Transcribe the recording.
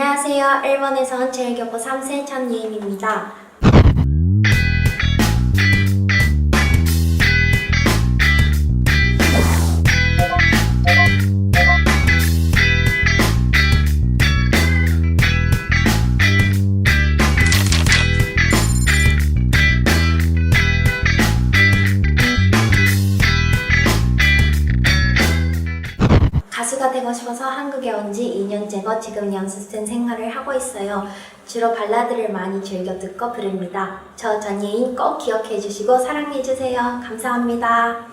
안녕하세요. 일본에서 온 제일교포 3세 천예임입니다. 가수가 되고 싶어서 한국에 온 지 2년째고 지금 연습생 생활을 하고 있어요. 주로 발라드를 많이 즐겨 듣고 부릅니다. 저 전예인 꼭 기억해 주시고 사랑해 주세요. 감사합니다.